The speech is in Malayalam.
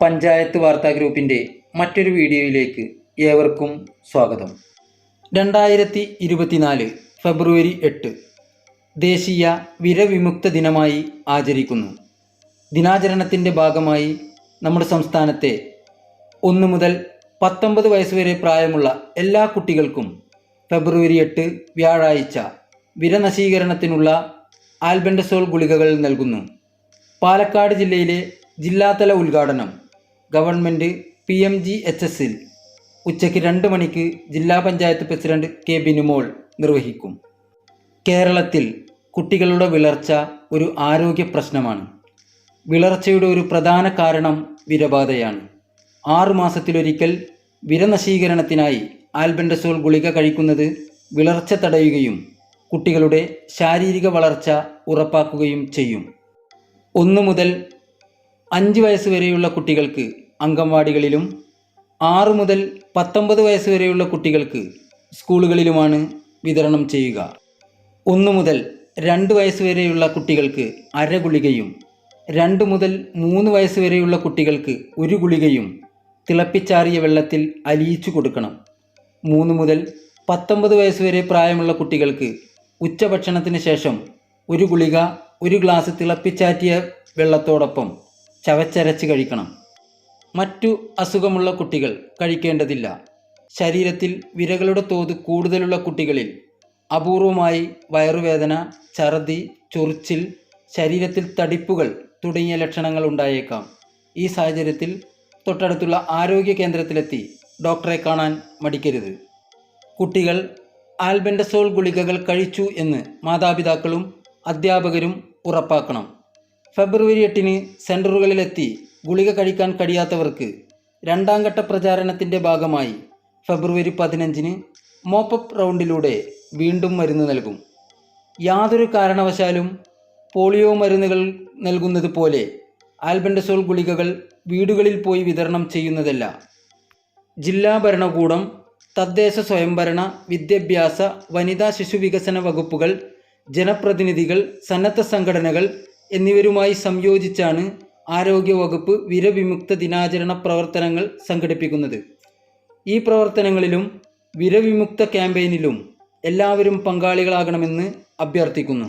പഞ്ചായത്ത് വാർത്താ ഗ്രൂപ്പിന്റെ മറ്റൊരു വീഡിയോയിലേക്ക് ഏവർക്കും സ്വാഗതം. രണ്ടായിരത്തി ഇരുപത്തിനാല് ഫെബ്രുവരി എട്ട് ദേശീയ വിരവിമുക്ത ദിനമായി ആചരിക്കുന്നു. ദിനാചരണത്തിന്റെ ഭാഗമായി നമ്മുടെ സംസ്ഥാനത്തെ ഒന്ന് മുതൽ പത്തൊമ്പത് വയസ്സുവരെ പ്രായമുള്ള എല്ലാ കുട്ടികൾക്കും ഫെബ്രുവരി എട്ട് വ്യാഴാഴ്ച വിരനശീകരണത്തിനുള്ള ആൽബൻഡസോൾ ഗുളികകൾ നൽകുന്നു. പാലക്കാട് ജില്ലയിലെ ജില്ലാതല ഉദ്ഘാടനം government P M G H എസിൽ ഉച്ചയ്ക്ക് രണ്ട് മണിക്ക് ജില്ലാ പഞ്ചായത്ത് പ്രസിഡന്റ് കെ ബിനുമോൾ നിർവഹിക്കും. കേരളത്തിൽ കുട്ടികളുടെ വിളർച്ച ഒരു ആരോഗ്യ പ്രശ്നമാണ്. വിളർച്ചയുടെ ഒരു പ്രധാന കാരണം വിരബാധയാണ്. ആറു മാസത്തിലൊരിക്കൽ വിരനശീകരണത്തിനായി ആൽബൻഡസോൾ ഗുളിക കഴിക്കുന്നത് വിളർച്ച തടയുകയും കുട്ടികളുടെ ശാരീരിക വളർച്ച ഉറപ്പാക്കുകയും ചെയ്യും. ഒന്ന് മുതൽ അഞ്ച് വയസ്സ് വരെയുള്ള കുട്ടികൾക്ക് അംഗൻവാടികളിലും ആറ് മുതൽ പത്തൊമ്പത് വയസ്സ് വരെയുള്ള കുട്ടികൾക്ക് സ്കൂളുകളിലുമാണ് വിതരണം ചെയ്യുക. ഒന്ന് മുതൽ രണ്ട് വയസ്സ് വരെയുള്ള കുട്ടികൾക്ക് അര ഗുളികയും രണ്ട് മുതൽ മൂന്ന് വയസ്സ് വരെയുള്ള കുട്ടികൾക്ക് ഒരു ഗുളികയും തിളപ്പിച്ചാറിയ വെള്ളത്തിൽ അലിയിച്ചു കൊടുക്കണം. മൂന്ന് മുതൽ പത്തൊമ്പത് വയസ്സ് വരെ പ്രായമുള്ള കുട്ടികൾക്ക് ഉച്ചഭക്ഷണത്തിന് ശേഷം ഒരു ഗുളിക ഒരു ഗ്ലാസ് തിളപ്പിച്ചാറ്റിയ വെള്ളത്തോടൊപ്പം ചവച്ചരച്ച് കഴിക്കണം. മറ്റു അസുഖമുള്ള കുട്ടികൾ കഴിക്കേണ്ടതില്ല. ശരീരത്തിൽ വിരകളുടെ തോത് കൂടുതലുള്ള കുട്ടികളിൽ അപൂർവമായി വയറുവേദന ഛർദി ചൊറിച്ചിൽ ശരീരത്തിൽ തടിപ്പുകൾ തുടങ്ങിയ ലക്ഷണങ്ങൾ ഉണ്ടായേക്കാം. ഈ സാഹചര്യത്തിൽ തൊട്ടടുത്തുള്ള ആരോഗ്യ കേന്ദ്രത്തിലെത്തി ഡോക്ടറെ കാണാൻ മടിക്കരുത്. കുട്ടികൾ ആൽബൻഡസോൾ ഗുളികകൾ കഴിച്ചു എന്ന് മാതാപിതാക്കളും അധ്യാപകരും ഉറപ്പാക്കണം. ഫെബ്രുവരി എട്ടിന് സെന്ററുകളിലെത്തി ഗുളിക കഴിക്കാൻ കഴിയാത്തവർക്ക് രണ്ടാം ഘട്ട പ്രചാരണത്തിന്റെ ഭാഗമായി ഫെബ്രുവരി പതിനഞ്ചിന് മോപ്പപ്പ് റൗണ്ടിലൂടെ വീണ്ടും മരുന്ന് നൽകും. യാതൊരു കാരണവശാലും പോളിയോ മരുന്നുകൾ നൽകുന്നത് പോലെ ആൽബൻഡസോൾ ഗുളികകൾ വീടുകളിൽ പോയി വിതരണം ചെയ്യുന്നതല്ല. ജില്ലാ ഭരണകൂടം തദ്ദേശ സ്വയംഭരണ വിദ്യാഭ്യാസ വനിതാ ശിശു വികസന വകുപ്പുകൾ ജനപ്രതിനിധികൾ സന്നദ്ധ സംഘടനകൾ എന്നിവരുമായി സംയോജിച്ചാണ് ആരോഗ്യവകുപ്പ് വിരവിമുക്ത ദിനാചരണ പ്രവർത്തനങ്ങൾ സംഘടിപ്പിക്കുന്നത്. ഈ പ്രവർത്തനങ്ങളിലും വിരവിമുക്ത ക്യാമ്പയിനിലും എല്ലാവരും പങ്കാളികളാകണമെന്ന് അഭ്യർത്ഥിക്കുന്നു.